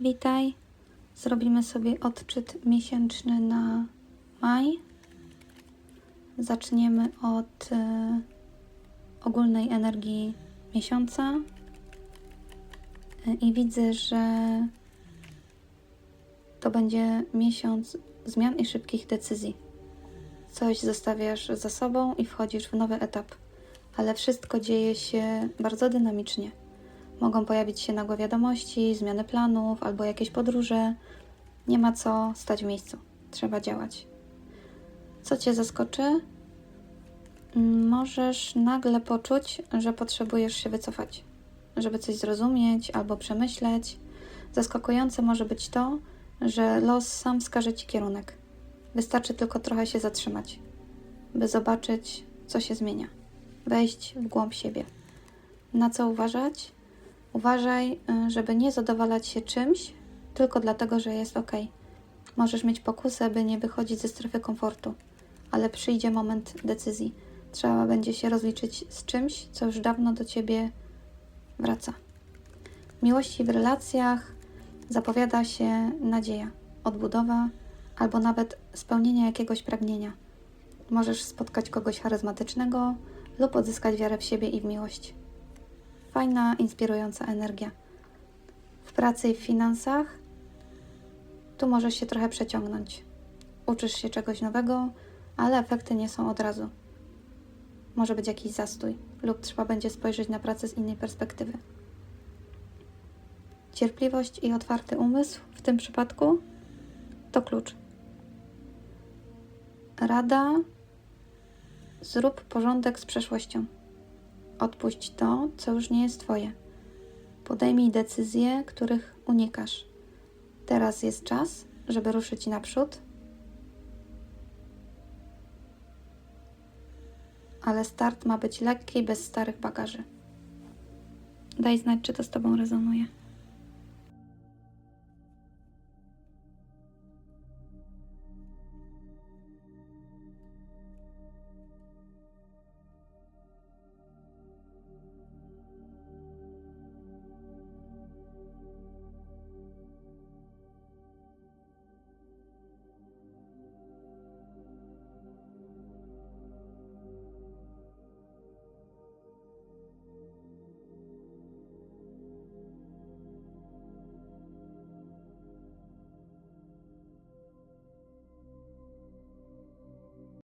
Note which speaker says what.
Speaker 1: Witaj. Zrobimy sobie odczyt miesięczny na maj. Zaczniemy od y, ogólnej energii miesiąca. Y, I widzę, że to będzie miesiąc zmian i szybkich decyzji. Coś zostawiasz za sobą i wchodzisz w nowy etap, ale wszystko dzieje się bardzo dynamicznie. Mogą pojawić się nagłe wiadomości, zmiany planów albo jakieś podróże. Nie ma co stać w miejscu. Trzeba działać. Co Cię zaskoczy? Możesz nagle poczuć, że potrzebujesz się wycofać, żeby coś zrozumieć albo przemyśleć. Zaskakujące może być to, że los sam wskaże Ci kierunek. Wystarczy tylko trochę się zatrzymać, by zobaczyć, co się zmienia. Wejść w głąb siebie. Na co uważać? Uważaj, y, żeby nie zadowalać się czymś tylko dlatego, że jest ok. Możesz mieć pokusę, by nie wychodzić ze strefy komfortu, ale przyjdzie moment decyzji. Trzeba będzie się rozliczyć z czymś, co już dawno do ciebie wraca. W miłości w relacjach zapowiada się nadzieja, odbudowa albo nawet spełnienie jakiegoś pragnienia. Możesz spotkać kogoś charyzmatycznego lub odzyskać wiarę w siebie i w miłość. Fajna, inspirująca energia. W pracy i w finansach tu możesz się trochę przeciągnąć. Uczysz się czegoś nowego, ale efekty nie są od razu. Może być jakiś zastój, lub trzeba będzie spojrzeć na pracę z innej perspektywy. Cierpliwość i otwarty umysł w tym przypadku to klucz. Rada: zrób porządek z przeszłością. Odpuść to, co już nie jest Twoje. Podejmij decyzje, których unikasz. Teraz jest czas, żeby ruszyć naprzód, ale start ma być lekki, bez starych bagaży. Daj znać, czy to z Tobą rezonuje.